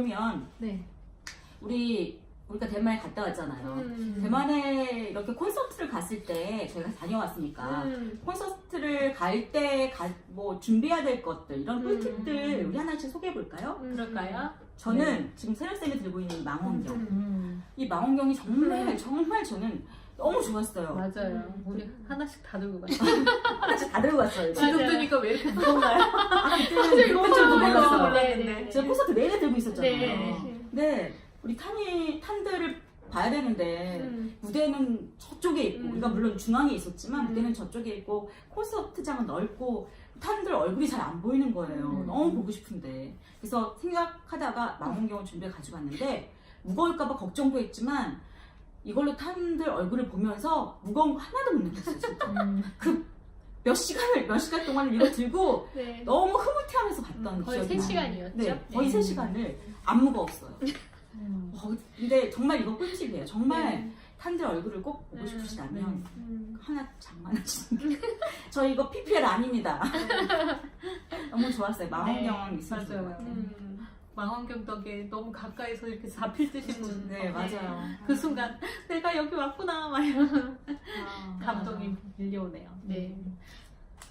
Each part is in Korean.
뭐냐면 네. 우리 우리가 대만에 갔다 왔잖아요. 음. 대만에 이렇게 콘서트를 갔을 때 저희가 다녀왔으니까 음. 콘서트를 갈 때 뭐 준비해야 될 것들 이런 음. 꿀팁들 우리 하나씩 소개해 볼까요? 음. 그럴까요? 저는 지금 세련 쌤이 들고 있는 이 망원경. 음. 음. 이 망원경이 정말 정말 저는 너무 좋았어요. 맞아요. 음. 우리 하나씩 다 들고 갔어요. 하나씩 다 들고 갔어요. 지금 드니까 왜 이렇게 무섭나요? 아, 그때는 줄도 무서워요. 몰랐어요. 몰랐는데. 제가 콘서트 내내 들고 있었잖아요. 네. 네, 우리 탄이 탄들을 봐야 되는데 음. 무대는 저쪽에 있고 음. 우리가 물론 중앙에 있었지만 음. 무대는 저쪽에 있고 콘서트장은 넓고 탄들 얼굴이 잘 안 보이는 거예요. 음. 너무 보고 싶은데 그래서 생각하다가 망원경을 준비해 가지고 왔는데 무거울까봐 걱정도 했지만 이걸로 탄들 얼굴을 보면서 무거운 거 하나도 못 느꼈어요. 진짜. 음. 몇 시간을 몇 시간 동안 이걸 들고 네. 너무 흐뭇해하면서 봤던 음, 거의 기억이 세. 시간이었죠? 네, 거의 네. 세 시간을 안 무거웠어요. 근데 정말 이거 꿀팁이에요. 정말 네. 탄들 얼굴을 꼭 보고 음, 싶으시다면 음. 하나 장만하시는 게. 저 이거 PPL 아닙니다. 너무 좋았어요. 망원경 있으면 좋을 것 맞아요. 같아요. 음. 망원경 덕에 너무 가까이서 이렇게 잡힐 듯이 보는 네, 맞아요. 그 순간 내가 여기 왔구나 막 이런 감동이 밀려오네요. 네.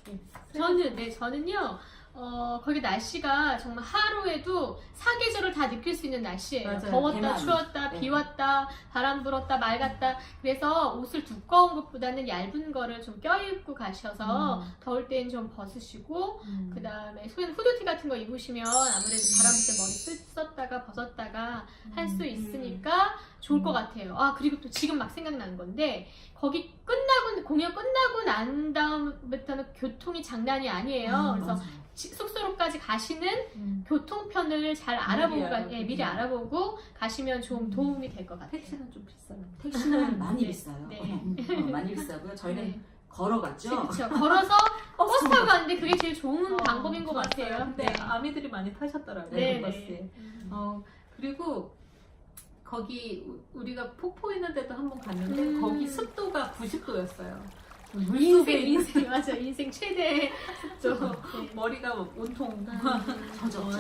네. 저는 네 저는요 어 거기 날씨가 정말 하루에도 사계절을 다 느낄 수 있는 날씨예요. 맞아요. 더웠다, 대만. 추웠다, 네. 비 왔다, 바람 불었다, 맑았다. 그래서 옷을 두꺼운 것보다는 얇은 거를 좀 껴입고 가셔서 음. 더울 때는 좀 벗으시고 음. 그 다음에 후드티 같은 거 입으시면 아무래도 바람 불때 머리 쓰- 썼다가 벗었다가 할수 음. 있으니까 좋을 것 음. 같아요. 아 그리고 또 지금 막 생각나는 건데 거기 끝나고 공연 끝나고 난 다음부터는 교통이 장난이 아니에요. 음, 그래서 맞아요. 지- 숙소로까지 가시는 음. 교통편을 잘 알아보고 가, 알아보고. 예, 미리 알아보고 가시면 좀 음. 도움이 될 것 같아요. 택시는 좀 비싸요. 택시는 많이 네. 비싸요. 네. 어, 많이 비싸고요. 저희는 네. 걸어갔죠. 그렇죠. 걸어서 버스 타고 가는데 그게 제일 좋은 어, 방법인 것 좋았어요. 같아요. 근데 네. 아미들이 많이 타셨더라고요. 네, 그 네. 버스에. 음. 어, 그리고 거기 우- 우리가 폭포 있는 데도 한번 갔는데 음. 거기 습도가 90도였어요. 인생 물속에 인생 맞아 인생 최대. 네. 머리가 온통 음. 젖었죠. 어,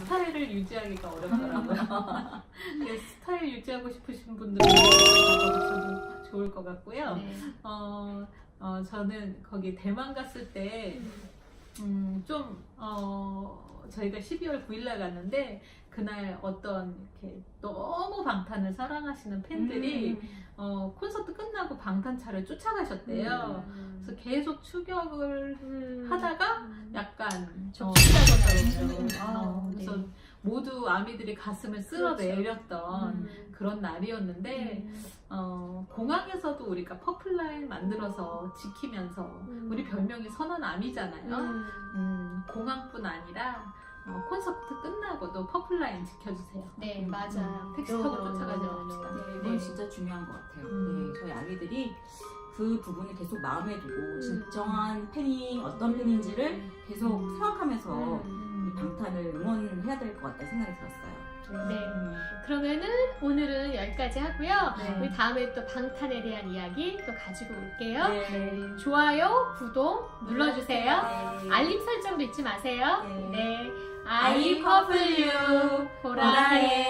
스타일을 유지하기가 어렵더라고요. 근데 스타일 유지하고 싶으신 분들은 가보셔도 좋을 것 같고요. 네. 어, 어, 저는 거기 대만 갔을 때 음, 좀, 어, 저희가 12월 9일날 갔는데, 그날 어떤, 이렇게, 너무 방탄을 사랑하시는 팬들이, 음. 어, 콘서트 끝나고 방탄차를 쫓아가셨대요. 그래서 계속 추격을 음. 하다가, 음. 약간. 음, 아, 어, 그래서 네. 모두 아미들이 가슴을 쓸어 그렇죠. 내렸던 음. 그런 날이었는데, 어, 공항에서도 우리가 퍼플라인 만들어서 지키면서, 음. 우리 별명이 선언암이잖아요. 음. 음, 공항뿐 아니라 어, 콘서트 끝나고도 퍼플라인 지켜주세요. 네 맞아요. 택시 타고 어, 쫓아가지 어, 맙시다. 네, 그건 네. 진짜 중요한 것 같아요. 음. 네, 저희 아기들이 그 부분을 계속 마음에 두고 음. 진정한 팬이 어떤 팬인지를 계속 음. 생각하면서 음. 이 방탄을 응원해야 될 것 같다 생각이 들었어요. 네. 음. 그러면은 오늘은 여기까지 하고요. 네. 우리 다음에 또 방탄에 대한 이야기 또 가지고 올게요. 네. 좋아요, 구독 눌러주세요. 네. 알림 설정도 잊지 마세요. 네. 네. 아이 아이 퍼플 퍼플 유 보라해.